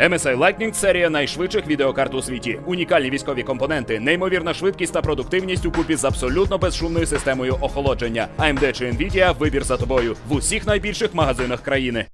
MSI Lightning – серія найшвидших відеокарт у світі. Унікальні військові компоненти, неймовірна швидкість та продуктивність у купі з абсолютно безшумною системою охолодження. AMD чи Nvidia – вибір за тобою в усіх найбільших магазинах країни.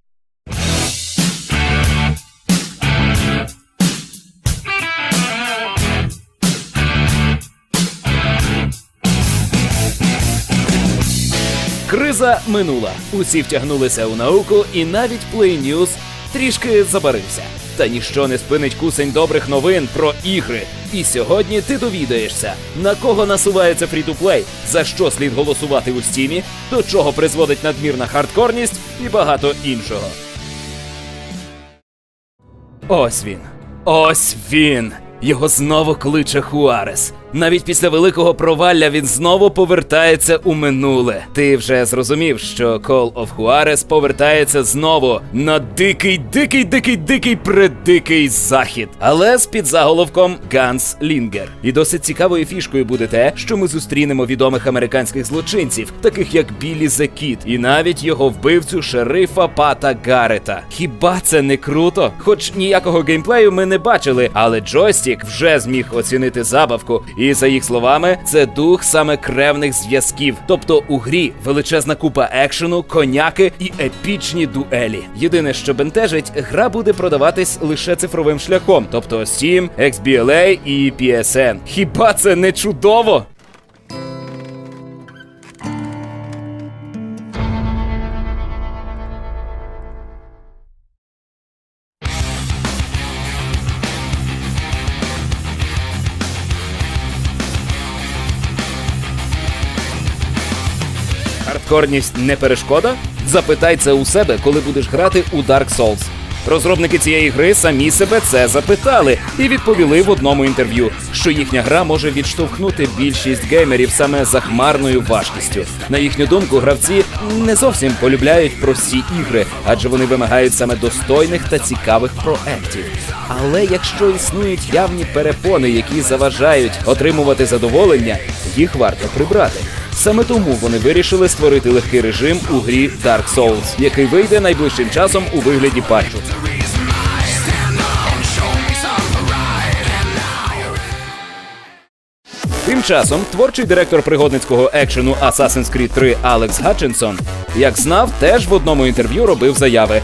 Криза минула. Усі втягнулися у науку, і навіть Play News трішки забарився. Та ніщо не спинить кусень добрих новин про ігри. І сьогодні ти довідаєшся, на кого насувається фрі-ту-плей, за що слід голосувати у стімі, до чого призводить надмірна хардкорність і багато іншого. Ось він. Ось він. Його знову кличе Хуарес. Навіть після великого провалля він знову повертається у минуле. Ти вже зрозумів, що Call of Juarez повертається знову на дикий, дикий, дикий, дикий, предикий захід. Але з під заголовком Ганс Лінгер. І досить цікавою фішкою буде те, що ми зустрінемо відомих американських злочинців, таких як Білі Зекіт, і навіть його вбивцю шерифа Пата Гарета. Хіба це не круто? Хоч ніякого геймплею ми не бачили, але джойстік вже зміг оцінити забавку. І за їх словами, це дух саме кревних зв'язків. Тобто у грі величезна купа екшену, коняки і епічні дуелі. Єдине, що бентежить, гра буде продаватись лише цифровим шляхом, тобто Steam, XBLA і PSN. Хіба це не чудово? Хардкорність не перешкода? Запитай це у себе, коли будеш грати у Dark Souls. Розробники цієї гри самі себе це запитали і відповіли в одному інтерв'ю, що їхня гра може відштовхнути більшість геймерів саме захмарною важкістю. На їхню думку, гравці не зовсім полюбляють прості ігри, адже вони вимагають саме достойних та цікавих проектів. Але якщо існують явні перепони, які заважають отримувати задоволення, їх варто прибрати. Саме тому вони вирішили створити легкий режим у грі Dark Souls, який вийде найближчим часом у вигляді патчу. Тим часом творчий директор пригодницького екшену Assassin's Creed 3 Алекс Гатчинсон, як знав, теж в одному інтерв'ю робив заяви,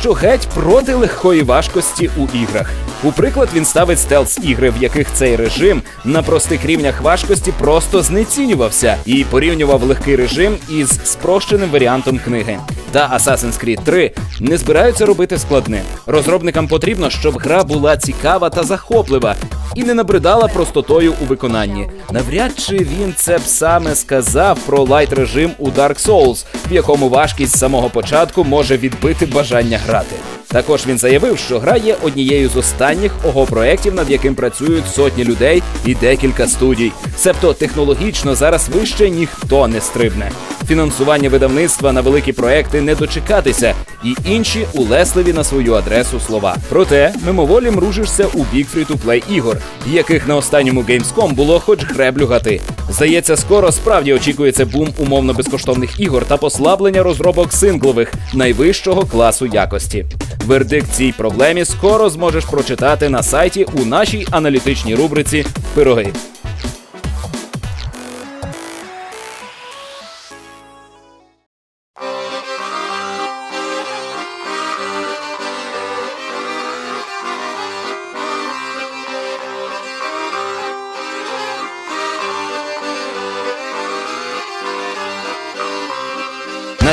що геть проти легкої важкості у іграх. У приклад він ставить стелс ігри, в яких цей режим на простих рівнях важкості просто знецінювався і порівнював легкий режим із спрощеним варіантом книги. Та Assassin's Creed 3 не збираються робити складним. Розробникам потрібно, щоб гра була цікава та захоплива і не набридала простотою у виконанні. Навряд чи він це б саме сказав про лайт режим у Dark Souls, в якому важкість з самого початку може відбити бажання грати. Також він заявив, що гра є однією з останніх ого проєктів, над яким працюють сотні людей і декілька студій. Себто технологічно зараз вище ніхто не стрибне. Фінансування видавництва на великі проекти не дочекатися, і інші улесливі на свою адресу слова. Проте мимоволі мружишся у бік фрі-ту-плей ігор, яких на останньому Gamescom було хоч греблю гати. Здається, скоро справді очікується бум умовно безкоштовних ігор та послаблення розробок синглових найвищого класу якості. Вердикт цій проблемі скоро зможеш прочитати на сайті у нашій аналітичній рубриці Пироги.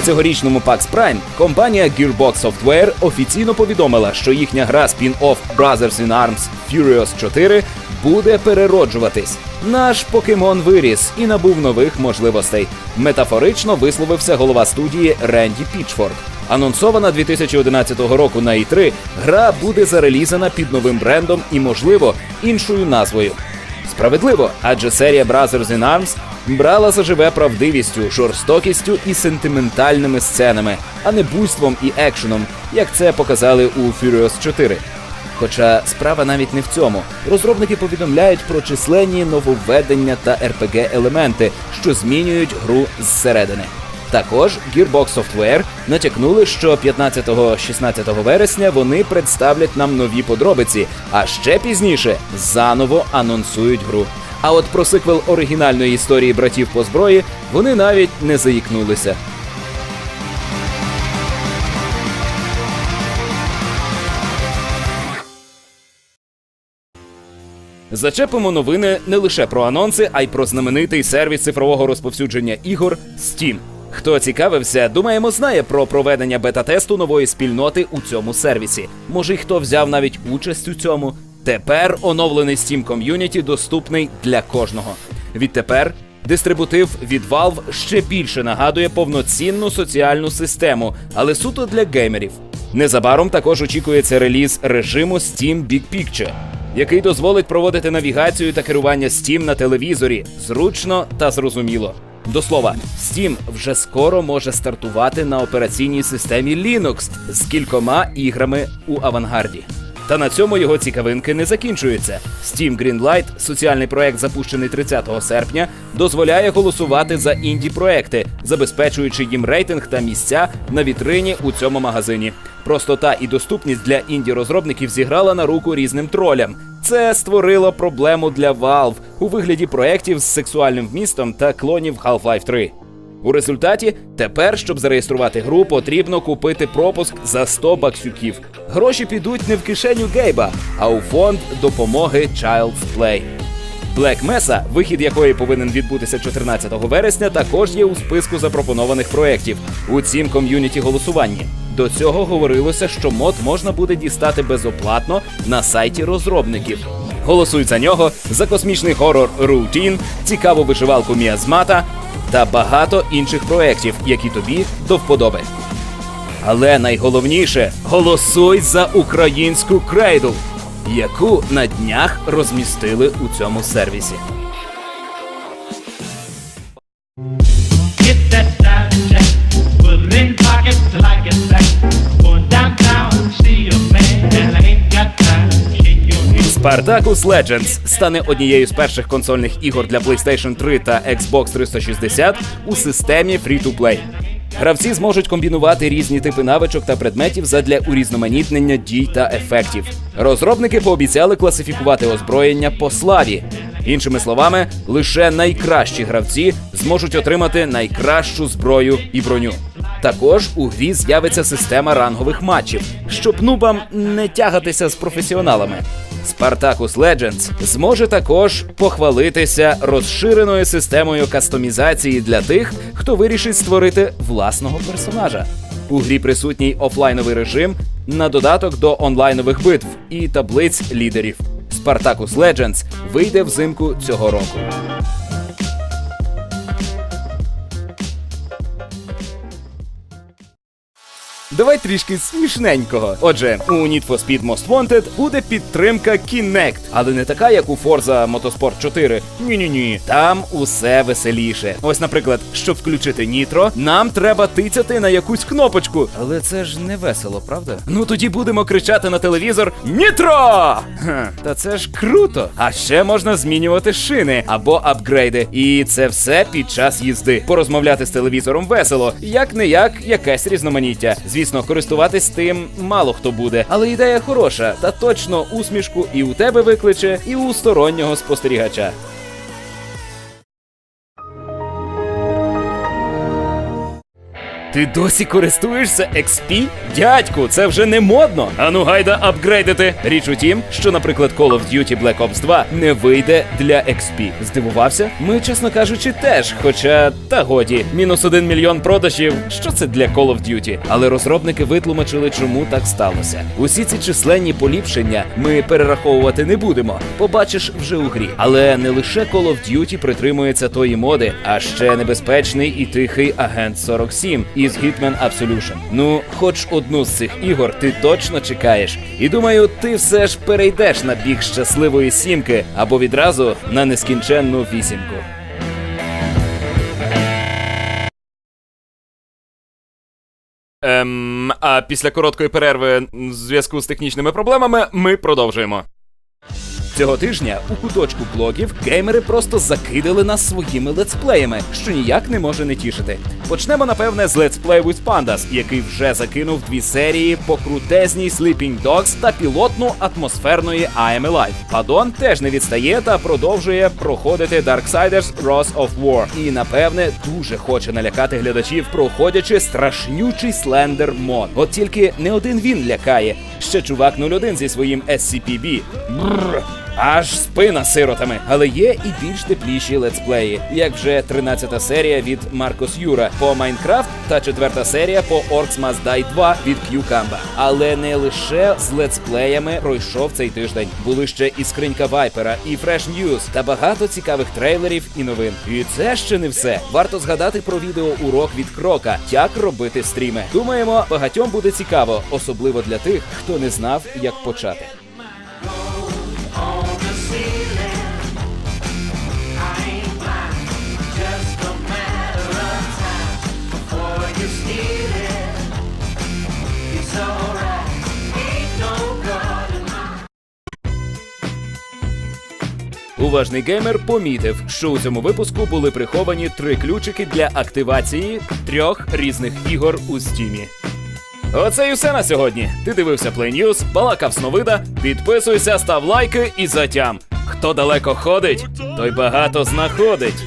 Цьогорічному PAX Prime компанія Gearbox Software офіційно повідомила, що їхня гра спін-офф Brothers in Arms Furious 4 буде перероджуватись. Наш покемон виріс і набув нових можливостей. Метафорично висловився голова студії Ренді Пічфорд. Анонсована 2011 року на E3, гра буде зарелізана під новим брендом і, можливо, іншою назвою. Справедливо, адже серія Brothers in Arms брала заживе правдивістю, жорстокістю і сентиментальними сценами, а не буйством і екшеном, як це показали у Furious 4. Хоча справа навіть не в цьому. Розробники повідомляють про численні нововведення та rpg елементи, що змінюють гру зсередини. Також Gearbox Software натякнули, що 15-16 вересня вони представлять нам нові подробиці, а ще пізніше заново анонсують гру. А от про сиквел оригінальної історії братів по зброї вони навіть не заїкнулися. Зачепимо новини не лише про анонси, а й про знаменитий сервіс цифрового розповсюдження ігор Steam. Хто цікавився, думаємо, знає про проведення бета-тесту нової спільноти у цьому сервісі. Може, й хто взяв навіть участь у цьому. Тепер оновлений Steam Community доступний для кожного. Відтепер дистрибутив від Valve ще більше нагадує повноцінну соціальну систему, але суто для геймерів. Незабаром також очікується реліз режиму Steam Big Picture, який дозволить проводити навігацію та керування Steam на телевізорі зручно та зрозуміло. До слова, Steam вже скоро може стартувати на операційній системі Linux з кількома іграми у авангарді. Та на цьому його цікавинки не закінчуються. Steam Greenlight, соціальний проект, запущений 30 серпня, дозволяє голосувати за інді проекти, забезпечуючи їм рейтинг та місця на вітрині у цьому магазині. Простота і доступність для інді розробників зіграла на руку різним тролям. Це створило проблему для Valve у вигляді проєктів з сексуальним вмістом та клонів Half-Life 3. У результаті тепер, щоб зареєструвати гру, потрібно купити пропуск за 100 баксюків. Гроші підуть не в кишеню Гейба, а у фонд допомоги Child's Play. Black Mesa, вихід якої повинен відбутися 14 вересня, також є у списку запропонованих проєктів у цім ком'юніті голосуванні. До цього говорилося, що мод можна буде дістати безоплатно на сайті розробників. Голосуй за нього за космічний хорор Routine, цікаву вишивалку Міазмата та багато інших проєктів, які тобі до вподоби. Але найголовніше голосуй за українську крейду, яку на днях розмістили у цьому сервісі. Spartacus Legends стане однією з перших консольних ігор для PlayStation 3 та Xbox 360 у системі Free-to-Play. Гравці зможуть комбінувати різні типи навичок та предметів задля урізноманітнення дій та ефектів. Розробники пообіцяли класифікувати озброєння по славі. Іншими словами, лише найкращі гравці зможуть отримати найкращу зброю і броню. Також у грі з'явиться система рангових матчів, щоб нубам не тягатися з професіоналами. Spartacus Legends зможе також похвалитися розширеною системою кастомізації для тих, хто вирішить створити власного персонажа. У грі присутній офлайновий режим на додаток до онлайнових битв і таблиць лідерів. Spartacus Legends вийде взимку цього року. Давай трішки смішненького. Отже, у Need for Speed Most Wanted буде підтримка Kinect, але не така, як у Forza Motorsport 4. Ні-ні-ні. Там усе веселіше. Ось, наприклад, щоб включити нітро, нам треба тицяти на якусь кнопочку. Але це ж не весело, правда? Ну тоді будемо кричати на телевізор Нітро! Хм, та це ж круто. А ще можна змінювати шини або апгрейди. І це все під час їзди. Порозмовляти з телевізором весело, як не як якесь різноманіття. Звісно, користуватись тим мало хто буде, але ідея хороша, та точно усмішку і у тебе викличе, і у стороннього спостерігача. Ти досі користуєшся XP? Дядьку, це вже не модно. Ану гайда апгрейдити. Річ у тім, що, наприклад, Call of Duty Black Ops 2 не вийде для XP. Здивувався? Ми, чесно кажучи, теж. Хоча, та годі, мінус один мільйон продажів. Що це для Call of Duty? Але розробники витлумачили, чому так сталося. Усі ці численні поліпшення ми перераховувати не будемо. Побачиш вже у грі. Але не лише Call of Duty притримується тої моди, а ще небезпечний і тихий агент 47 із Hitman Absolution. Ну, хоч одну з цих ігор ти точно чекаєш. І думаю, ти все ж перейдеш на бік щасливої сімки або відразу на нескінченну вісімку. Ем, а після короткої перерви в зв'язку з технічними проблемами ми продовжуємо. Цього тижня у куточку блогів геймери просто закидали нас своїми летсплеями, що ніяк не може не тішити. Почнемо, напевне, з Play with Pandas, який вже закинув дві серії по крутезній Sleeping Dogs та пілотну атмосферної I Alive. Падон теж не відстає та продовжує проходити Darksiders Wrath of War. І, напевне, дуже хоче налякати глядачів, проходячи страшнючий слендер мод. От тільки не один він лякає. Ще чувак 01 зі своїм SCPB. Бррр. Аж спина сиротами, але є і більш тепліші летсплеї, як вже 13-та серія від Маркос Юра по Майнкрафт та 4-та серія по Orcs Must Die 2 від Qkamba. Але не лише з летсплеями пройшов цей тиждень. Були ще і скринька Вайпера, і Fresh News та багато цікавих трейлерів і новин. І це ще не все. Варто згадати про відео урок від Крока, як робити стріми. Думаємо, багатьом буде цікаво, особливо для тих, хто не знав, як почати. Уважний геймер помітив, що у цьому випуску були приховані три ключики для активації трьох різних ігор у стімі. Оце і все на сьогодні. Ти дивився Play News, балакав Сновида, підписуйся, став лайки і затям. Хто далеко ходить, той багато знаходить.